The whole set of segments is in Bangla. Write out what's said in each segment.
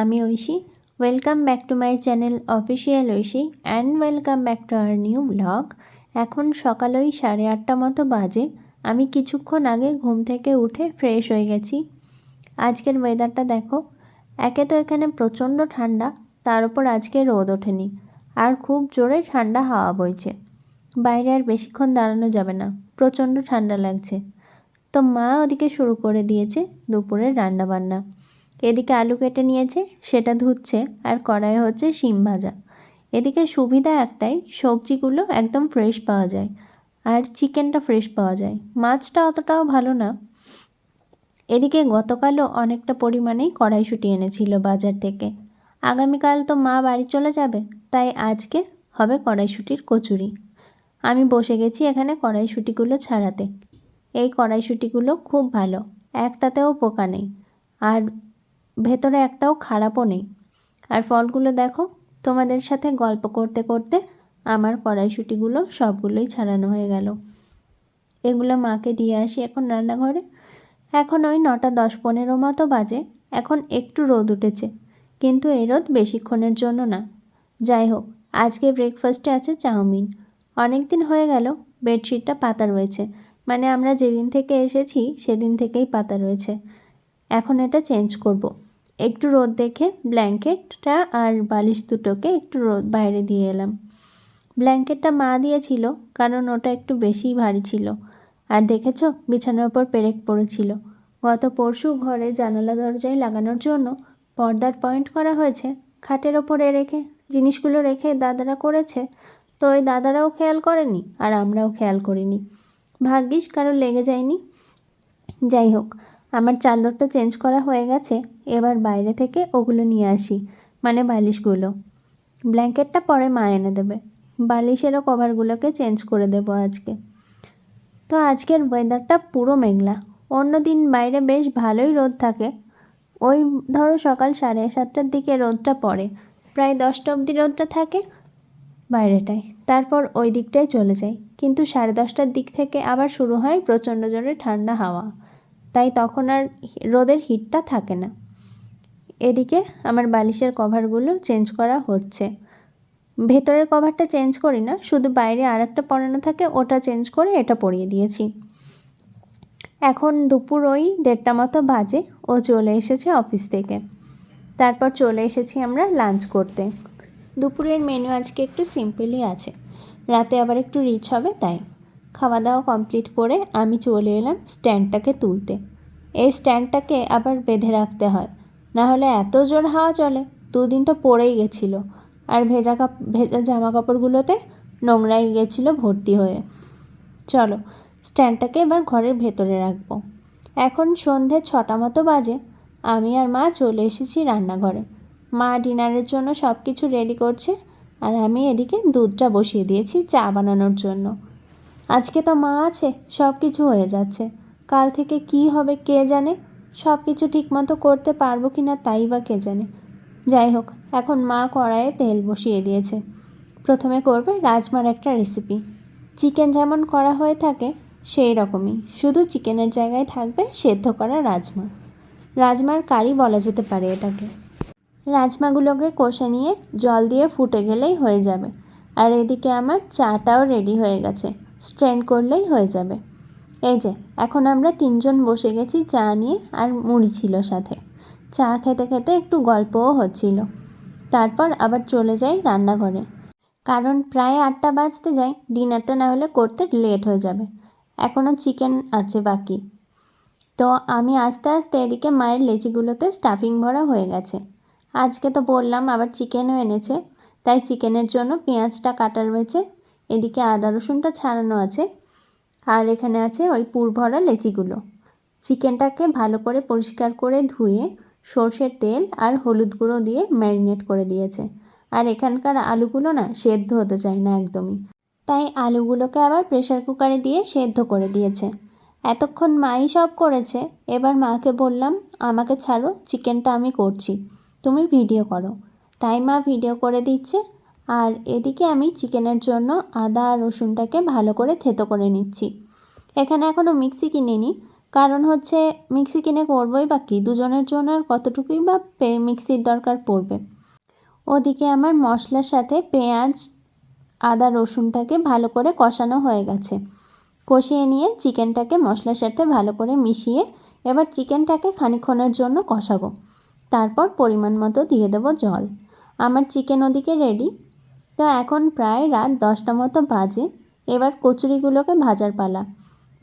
আমি Oishi. Welcome back to my channel official Oishi and welcome back to our new vlog এখন সকাল ওই সাড়ে আটটা মতো বাজে। আমি কিছুক্ষণ আগে ঘুম থেকে উঠে ফ্রেশ হয়ে গেছি। আজকের ওয়েদারটা দেখো। একে তো এখানে প্রচণ্ড ঠান্ডা, তার উপর আজকে রোদ ওঠেনি। আর খুব জোরে ঠান্ডা হাওয়া বইছে। বাইরে আর বেশিক্ষণ দাঁড়ানো যাবে না। প্রচণ্ড ঠান্ডা লাগছে। তো মা ওদিকে শুরু করে দিয়েছে দুপুরের রান্না বান্না এদিকে আলু কেটে নিয়েছে, সেটা ধুচ্ছে, আর কড়াইয়ে হচ্ছে শিম ভাজা। এদিকে সুবিধা একটাই, সবজিগুলো একদম ফ্রেশ পাওয়া যায়, আর চিকেনটা ফ্রেশ পাওয়া যায়। মাছটা অতটাও ভালো না। এদিকে গতকালও অনেকটা পরিমাণেই কড়াইশুঁটি এনেছিল বাজার থেকে। আগামীকাল তো মা বাড়ি চলে যাবে, তাই আজকে হবে কড়াইশুঁটির কচুরি। আমি বসে গেছি এখানে কড়াইশুঁটিগুলো ছাড়াতে। এই কড়াইশুঁটিগুলো খুব ভালো, একটাতেও পোকা নেই। আর ভেতরে একটাও খারাপও নেই। আর ফলগুলো দেখো, তোমাদের সাথে গল্প করতে করতে আমার কড়াইশুঁটিগুলো সবগুলোই ছাড়ানো হয়ে গেল। এগুলো মাকে দিয়ে আসি এখন রান্নাঘরে। এখন ওই নটা দশ পনেরো মতো বাজে, এখন একটু রোদ উঠেছে, কিন্তু এই রোদ বেশিক্ষণের জন্য না। যাই হোক, আজকে ব্রেকফাস্টে আছে চাউমিন। অনেক দিন হয়ে গেল, বেডশিটটা পাতা রয়েছে মানে আমরা যেদিন থেকে এসেছি সেদিন থেকেই পাতা রয়েছে। এখন এটা চেঞ্জ করব। একটু রোদ দেখে ব্ল্যাঙ্কেটটা আর বালিশ দুটোকে একটু রোদ বাইরে দিয়ে এলাম। ব্ল্যাঙ্কেটটা মা দিয়েছিল কারণ ওটা একটু বেশিই ভারী ছিল। আর দেখেছ, বিছানার ওপর পেরেক পড়েছিল। গত পরশু ঘরে জানালা দরজায় লাগানোর জন্য পর্দার পয়েন্ট করা হয়েছে খাটের ওপরে রেখে। জিনিসগুলো রেখে দাদারা করেছে, তো ওই দাদারাও খেয়াল করেনি আর আমরাও খেয়াল করিনি। ভাগ্যিস কারও লেগে যায়নি। যাই হোক আমার চাদরটা চেঞ্জ করা হয়ে গেছে, এবার বাইরে থেকে ওগুলো নিয়ে আসি মানে বালিশগুলো। ব্ল্যাঙ্কেটটা পরে মা এনে দেবে। বালিশেরও কভারগুলোকে চেঞ্জ করে দেবো আজকে। তো আজকের ওয়েদারটা পুরো মেঘলা। অন্য দিন বাইরে বেশ ভালোই রোদ থাকে। ওই ধরো সকাল সাড়ে সাতটার দিকে রোদটা পড়ে। প্রায় দশটা অবধি রোদটা থাকে বাইরেটায়। তারপর ওই দিকটায় চলে যায় কিন্তু সাড়ে দশটার দিক থেকে আবার শুরু হয় প্রচণ্ড জোরে ঠান্ডা হাওয়া। তাই তখন আর রোদের হিটটা থাকে না। এদিকে আমার বালিশের কভারগুলো চেঞ্জ করা হচ্ছে। ভেতরের কভারটা চেঞ্জ করি না, শুধু বাইরে আর একটা পরানো থাকে, ওটা চেঞ্জ করে এটা পরিয়ে দিয়েছি। এখন দুপুর ওই দেড়টা মতো বাজে, ও চলে এসেছে অফিস থেকে। তারপর চলে এসেছি আমরা লাঞ্চ করতে। দুপুরের মেনু আজকে একটু সিম্পলই আছে। রাতে আবার একটু রিচ হবে, তাই। খাওয়া দাওয়া কমপ্লিট করে আমি চলে এলাম স্ট্যান্ডটাকে তুলতে। এই স্ট্যান্ডটাকে আবার বেঁধে রাখতে হয় না হলে এত জোর হাওয়া চলে, দুদিন তো পড়েই গেছিল। আর ভেজা কাপ, ভেজা জামা কাপড়গুলোতে নোংরাই গেছিল ভর্তি হয়ে। চলো স্ট্যান্ডটাকে এবার ঘরের ভেতরে রাখব। এখন সন্ধে ছটা মতো বাজে, আমি আর মা চলে এসেছি রান্নাঘরে। মা ডিনারের জন্য সব কিছু রেডি করছে, আর আমি এদিকে দুধটা বসিয়ে দিয়েছি চা বানানোর জন্য। আজকে তো মা আছে সব কিছু হয়ে যাচ্ছে। কাল থেকে কি হবে কে জানে? সব কিছু ঠিকমতো করতে পারব কি না তাই বা কে জানে। যাই হোক, এখন মা কড়াইয়ে তেল বসিয়ে দিয়েছে। প্রথমে করবে রাজমার একটা রেসিপি চিকেন যেমন করা হয়ে থাকে, সেই রকমই। শুধু চিকেনের জায়গায় থাকবে সেদ্ধ করা রাজমা। রাজমার কারি বলা যেতে পারে এটাকে। রাজমাগুলোকে কষে নিয়ে জল দিয়ে ফুটে গেলেই হয়ে যাবে। আর এদিকে আমার চাটাও রেডি হয়ে গেছে। স্ট্রেন করলেই হয়ে যাবে। এই যে, এখন আমরা তিনজন বসে গেছি চা নিয়ে আর মুড়ি ছিল সাথে। চা খেতে খেতে একটু গল্পও হচ্ছিল। তারপর আবার চলে যাই রান্নাঘরে। কারণ প্রায় আটটা বাজতে যাই ডিনারটা না হলে করতে লেট হয়ে যাবে। এখনও চিকেন আছে বাকি। তো আমি আস্তে আস্তে এদিকে মায়ের লেচিগুলোতে স্টাফিং ভরা হয়ে গেছে। আজকে তো বললাম আবার চিকেনও এনেছে, তাই চিকেনের জন্য পেঁয়াজটা কাটা রয়েছে এদিকে আদা রসুনটা ছাড়ানো আছে। আর এখানে আছে ওই পুর ভরা লেচিগুলো। চিকেনটাকে ভালো করে পরিষ্কার করে ধুয়ে সর্ষের তেল আর হলুদ গুঁড়ো দিয়ে ম্যারিনেট করে দিয়েছে। আর এখানকার আলুগুলো না সেদ্ধ হতে চায় না একদমই। তাই আলুগুলোকে আবার প্রেশার কুকারে দিয়ে সেদ্ধ করে দিয়েছে। এতক্ষণ মাই সব করেছে। এবার মাকে বললাম, আমাকে ছাড়ো, চিকেনটা আমি করছি। তুমি ভিডিও করো। তাই মা ভিডিও করে দিচ্ছে। আর এদিকে আমি চিকেনের জন্য আদা আর রসুনটাকে ভালো করে থেতো করে নিচ্ছি। এখানে এখনও মিক্সি কিনিনি, কারণ হচ্ছে মিক্সি কিনে করবোই বা কী দুজনের জন্য আর কতটুকুই বা মিক্সির দরকার পড়বে। ওদিকে আমার মশলার সাথে পেঁয়াজ, আদা, রসুনটাকে ভালো করে কষানো হয়ে গেছে। কষিয়ে নিয়ে চিকেনটাকে মশলার সাথে ভালো করে মিশিয়ে এবার চিকেনটাকে খানিক্ষণের জন্য কষাবো। তারপর পরিমাণ মতো দিয়ে দেবো জল। আমার চিকেন ওদিকে রেডি তো এখন প্রায় রাত দশটা মতো বাজে। এবার কচুরিগুলোকে ভাজার পালা।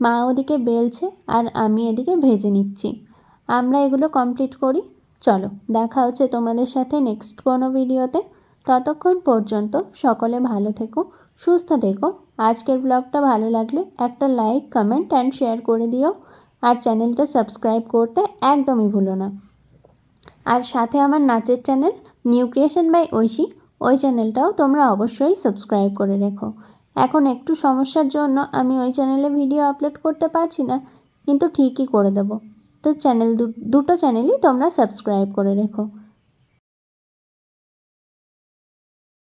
মা ওদিকে বেলছে আর আমি এদিকে ভেজে নিচ্ছি। আমরা এগুলো কমপ্লিট করি। চলো, দেখা হচ্ছে তোমাদের সাথে নেক্সট কোনো ভিডিওতে ততক্ষণ পর্যন্ত সকলে ভালো থেকো, সুস্থ থেকো। আজকের ব্লগটা ভালো লাগলে একটা লাইক কমেন্ট অ্যান্ড শেয়ার করে দিও। আর চ্যানেলটা সাবস্ক্রাইব করতে একদমই ভুলো না। আর সাথে আমার নাচের channel new creation by Oishi. ওই চ্যানেলটাও তোমরা অবশ্যই সাবস্ক্রাইব করে রেখো। এখন একটু সমস্যার জন্য আমি ওই চ্যানেলে ভিডিও আপলোড করতে পারছি না, কিন্তু ঠিকই করে দেবো। তো চ্যানেল দুটো চ্যানেলই তোমরা সাবস্ক্রাইব করে রেখো।